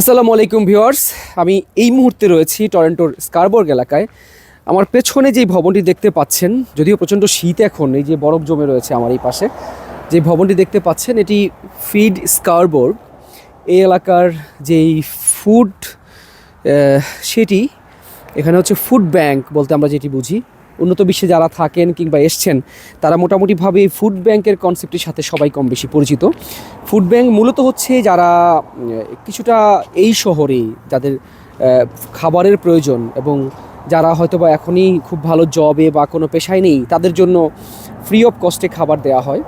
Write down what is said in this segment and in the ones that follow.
আসসালামু আলাইকুম ভিউয়ার্স। আমি এই মুহূর্তে রয়েছি টরেন্টোর স্কারবর্গ এলাকায়। আমার পেছনে যেই ভবনটি দেখতে পাচ্ছেন, যদিও প্রচণ্ড শীত এখন, এই যে বরফ জমে রয়েছে আমার এই পাশে, যে ভবনটি দেখতে পাচ্ছেন, এটি ফিড স্কারবর্গ। এই এলাকার যেই ফুড সেটি এখানে হচ্ছে ফুড ব্যাংক বলতে আমরা যেটি বুঝি। উন্নত বিশ্বে যারা থাকেন কিংবা এসছেন, তারা মোটামুটিভাবে এই ফুড ব্যাংকের কনসেপ্টের সাথে সবাই কম বেশি পরিচিত। ফুড ব্যাংক মূলত হচ্ছে যারা কিছুটা এই শহরে যাদের খাবারের প্রয়োজন এবং যারা হয়তোবা এখনই খুব ভালো জবে বা কোনো পেশায় নেই, তাদের জন্য ফ্রি অফ কস্টে খাবার দেওয়া হয়।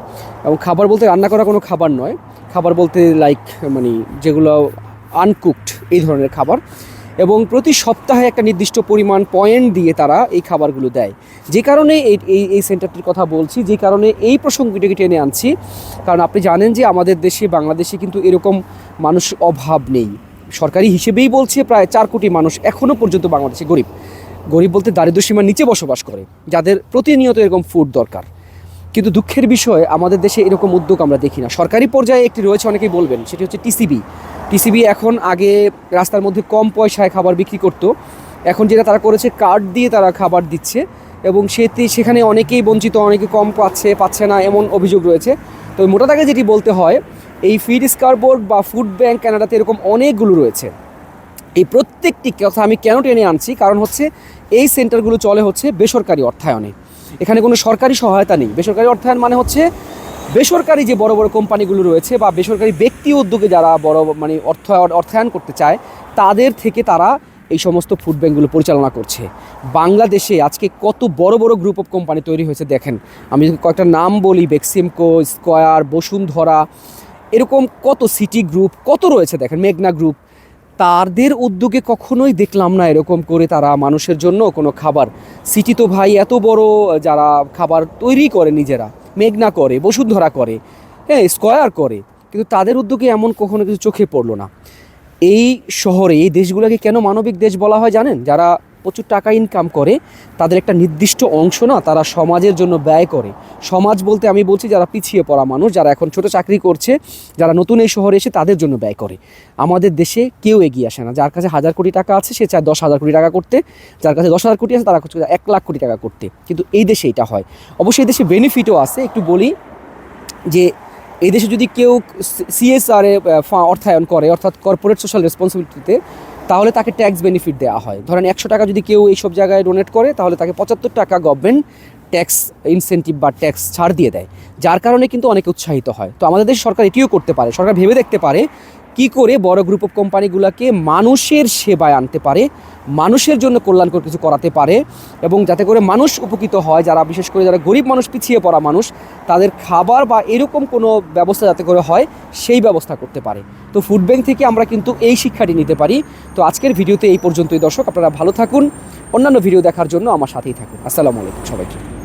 এবং খাবার বলতে রান্না করা কোনো খাবার নয়। খাবার বলতে লাইক মানে যেগুলো আনকুকড এই ধরনের খাবার। এবং প্রতি সপ্তাহে একটা নির্দিষ্ট পরিমাণ পয়েন্ট দিয়ে তারা এই খাবারগুলো দেয়। যে কারণে এই এই এই সেন্টারটির কথা বলছি, যে কারণে এই প্রসঙ্গটিকে টেনে আনছি। কারণ আপনি জানেন যে আমাদের দেশে, বাংলাদেশে কিন্তু এরকম মানুষ অভাব নেই। সরকারি হিসেবেই বলছে, প্রায় চার কোটি মানুষ এখনও পর্যন্ত বাংলাদেশে গরিব। গরিব বলতে দারিদ্র সীমার নিচে বসবাস করে, যাদের প্রতিনিয়ত এরকম ফুড দরকার। কিন্তু দুঃখের বিষয়, আমাদের দেশে এরকম উদ্যোগ আমরা দেখি না। সরকারি পর্যায়ে একটি রয়েছে, অনেকেই বলবেন, সেটি হচ্ছে টিসিবি টিসিবি এখন আগে রাস্তার মধ্যে কম পয়সায় খাবার বিক্রি করতো। এখন যেটা তারা করেছে কার্ড দিয়ে তারা খাবার দিচ্ছে এবং সেটি সেখানে অনেকেই বঞ্চিত, অনেকে কম পাচ্ছে পাচ্ছে না এমন অভিযোগ রয়েছে। তো মোটা দাগে যেটি বলতে হয়, এই ফিড স্কারবোর্ড বা ফুড ব্যাংক কানাডাতে এরকম অনেকগুলো রয়েছে। এই প্রত্যেকটি কথা আমি কেন টেনে আনছি? কারণ হচ্ছে এই সেন্টারগুলো চলে হচ্ছে বেসরকারি অর্থায়নে। এখানে কোনো সরকারি সহায়তা নেই। বেসরকারি অর্থায়ন মানে হচ্ছে বেসরকারি যে বড় বড় কোম্পানিগুলো রয়েছে বা বেসরকারি ব্যক্তি উদ্যোগে যারা বড় মানে অর্থ অর্থায়ন করতে চায়, তাদের থেকে তারা এই সমস্ত ফুড ব্যাঙ্কগুলো পরিচালনা করছে। বাংলাদেশে আজকে কত বড় বড় গ্রুপ অফ কোম্পানি তৈরি হয়েছে দেখেন। আমি কয়েকটা নাম বলি বেক্সিমকো স্কয়ার বসুন্ধরা, এরকম কত সিটি গ্রুপ কত রয়েছে দেখেন, মেঘনা গ্রুপ তাদের উদ্যোগে কখনোই দেখলাম না এরকম করে তারা মানুষের জন্য কোনো খাবার। সিটি তো ভাই এত বড়, যারা খাবার তৈরি করে নিজেরা। মেঘনা করে, বসুন্ধরা করে হ্যাঁ স্কয়ার করে, কিন্তু তাদের উদ্যোগে এমন কখনো কিছু চোখে পড়ল না। এই শহরে, এই দেশগুলোকে কেন মানবিক দেশ বলা হয় জানেন? যারা প্রচুর টাকা ইনকাম করে, তাদের একটা নির্দিষ্ট অংশ না তারা সমাজের জন্য ব্যয় করে। সমাজ বলতে আমি বলছি যারা পিছিয়ে পড়া মানুষ, যারা এখন ছোট চাকরি করছে, যারা নতুন এই শহরে এসে তাদের জন্য ব্যয় করে। আমাদের দেশে কেউ এগিয়ে আসে না। যার কাছে হাজার কোটি টাকা আছে, সে চায় দশ হাজার কোটি টাকা করতে। যার কাছে দশ হাজার কোটি আছে, তারা এক লাখ কোটি টাকা করতে। কিন্তু এই দেশে এটা হয়। অবশ্যই এই দেশে বেনিফিটও আছে। একটু বলি যে, এই দেশে যদি কেউ সিএসআর অর্থায়ন করে, অর্থাৎ কর্পোরেট সোশ্যাল রেসপন্সিবিলিটিতে তাহলে তাকে ট্যাক্স বেনিফিট দেওয়া হয়। ধরেন একশো টাকা যদি কেউ এইসব জায়গায় ডোনেট করে, তাহলে তাকে পঁচাত্তর টাকা গভর্নমেন্ট ট্যাক্স ইনসেন্টিভ বা ট্যাক্স ছাড় দিয়ে দেয়। যার কারণে কিন্তু অনেকে উৎসাহিত হয়। তো আমাদের দেশ সরকার এটিও করতে পারে। সরকার ভেবে দেখতে পারে কি করে বড় গ্রুপ অফ কোম্পানিগুলোকে মানুষের সেবায় আনতে পারে, মানুষের জন্য কল্যাণকর কিছু করাতে পারে এবং যাতে করে মানুষ উপকৃত হয়, যারা বিশেষ করে যারা গরিব মানুষ, পিছিয়ে পড়া মানুষ, তাদের খাবার বা এরকম কোনো ব্যবস্থা যাতে করে হয়, সেই ব্যবস্থা করতে পারে। তো ফুড ব্যাংক থেকে আমরা কিন্তু এই শিক্ষাটি নিতে পারি। তো আজকের ভিডিওতে এই পর্যন্তই দর্শক, আপনারা ভালো থাকুন। অন্যান্য ভিডিও দেখার জন্য আমার সাথেই থাকুন। আসসালামু আলাইকুম সবাইকে।